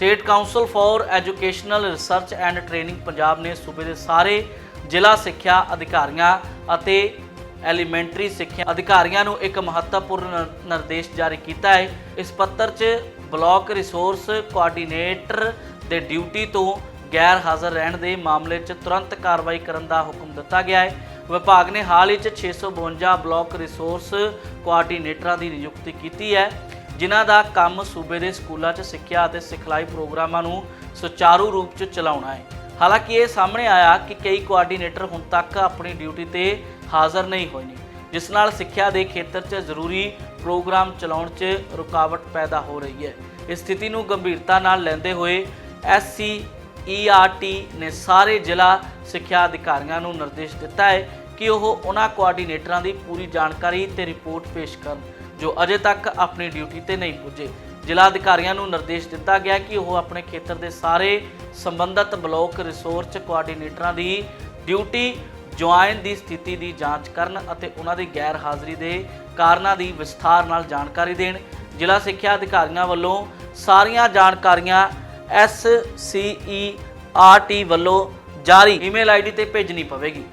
State council for educational research and training Punjab ਨੇ ਸੂਬੇ ਦੇ ਸਾਰੇ ਜ਼ਿਲ੍ਹਾ ਸਿੱਖਿਆ ਅਧਿਕਾਰੀਆਂ ਅਤੇ ਐਲੀਮੈਂਟਰੀ ਸਿੱਖਿਆ ਅਧਿਕਾਰੀਆਂ ਨੂੰ ਇੱਕ ਮਹੱਤਵਪੂਰਨ ਨ- ਨਿਰਦੇਸ਼ ਜਾਰੀ ਕੀਤਾ ਹੈ। ਇਸ ਪੱਤਰ 'ਚ ਬਲਾਕ ਰਿਸੋਰਸ ਕੋਆਰਡੀਨੇਟਰ ਦੇ ਡਿਊਟੀ ਤੋਂ ਗੈਰ ਹਾਜ਼ਰ ਰਹਿਣ ਦੇ ਮਾਮਲੇ 'ਚ ਤੁਰੰਤ ਕਾਰਵਾਈ ਕਰਨ ਦਾ ਹੁਕਮ ਦਿੱਤਾ ਗਿਆ ਹੈ। ਵਿਭਾਗ ਨੇ ਹਾਲ ਹੀ 'ਚ 652 ਬਲਾਕ ਰਿਸੋਰਸ ਕੋਆਰਡੀਨੇਟਰਾਂ ਦੀ ਨਿਯੁਕਤੀ ਕੀਤੀ ਹੈ। ਜਿਨ੍ਹਾਂ ਦਾ ਕੰਮ ਸੂਬੇ ਦੇ ਸਕੂਲਾਂ 'ਚ ਸਿੱਖਿਆ ਅਤੇ ਸਿਖਲਾਈ ਪ੍ਰੋਗਰਾਮਾਂ ਨੂੰ ਸੁਚਾਰੂ ਰੂਪ 'ਚ ਚਲਾਉਣਾ ਹੈ। ਹਾਲਾਂਕਿ ਇਹ ਸਾਹਮਣੇ ਆਇਆ ਕਿ ਕਈ ਕੋਆਰਡੀਨੇਟਰ ਹੁਣ ਤੱਕ ਆਪਣੀ ਡਿਊਟੀ ਤੇ ਹਾਜ਼ਰ ਨਹੀਂ ਹੋਏ ਨੇ, ਜਿਸ ਨਾਲ ਸਿੱਖਿਆ ਦੇ ਖੇਤਰ 'ਚ ਜ਼ਰੂਰੀ ਪ੍ਰੋਗਰਾਮ ਚਲਾਉਣ 'ਚ ਰੁਕਾਵਟ ਪੈਦਾ ਹੋ ਰਹੀ ਹੈ। ਇਸ ਸਥਿਤੀ ਨੂੰ ਗੰਭੀਰਤਾ ਨਾਲ ਲੈਂਦੇ ਹੋਏ ਐਸਸੀ ਈਆਰਟੀ ਨੇ ਸਾਰੇ ਜ਼ਿਲ੍ਹਾ ਸਿੱਖਿਆ ਅਧਿਕਾਰੀਆਂ ਨੂੰ ਨਿਰਦੇਸ਼ ਦਿੱਤਾ ਹੈ ਕਿ ਉਹ ਉਹਨਾਂ ਕੋਆਰਡੀਨੇਟਰਾਂ ਦੀ ਪੂਰੀ ਜਾਣਕਾਰੀ ਤੇ ਰਿਪੋਰਟ ਪੇਸ਼ ਕਰਨ। ਜੋ ਅਜੇ ਤੱਕ ਆਪਣੀ ਡਿਊਟੀ ਤੇ ਨਹੀਂ ਪੁੱਜੇ। ਜ਼ਿਲ੍ਹਾ ਅਧਿਕਾਰੀਆਂ ਨੂੰ ਨਿਰਦੇਸ਼ ਦਿੱਤਾ ਗਿਆ ਕਿ ਉਹ ਆਪਣੇ ਖੇਤਰ ਦੇ ਸਾਰੇ ਸੰਬੰਧਿਤ ਬਲਾਕ ਰਿਸੋਰਸ ਕੋਆਰਡੀਨੇਟਰਾਂ ਦੀ ਡਿਊਟੀ, ਜੁਆਇਨ ਦੀ ਸਥਿਤੀ ਦੀ ਜਾਂਚ ਕਰਨ ਅਤੇ ਉਹਨਾਂ ਦੀ ਗੈਰ ਹਾਜ਼ਰੀ ਦੇ ਕਾਰਨਾਂ ਦੀ ਵਿਸਥਾਰ ਨਾਲ ਜਾਣਕਾਰੀ ਦੇਣ। ਜ਼ਿਲ੍ਹਾ ਸਿੱਖਿਆ ਅਧਿਕਾਰੀਆਂ ਵੱਲੋਂ ਸਾਰੀਆਂ ਜਾਣਕਾਰੀਆਂ S C E R T ਵੱਲੋਂ ਜਾਰੀ। ਈਮੇਲ ਆਈਡੀ ਤੇ ਭੇਜਣੀ ਪਵੇਗੀ।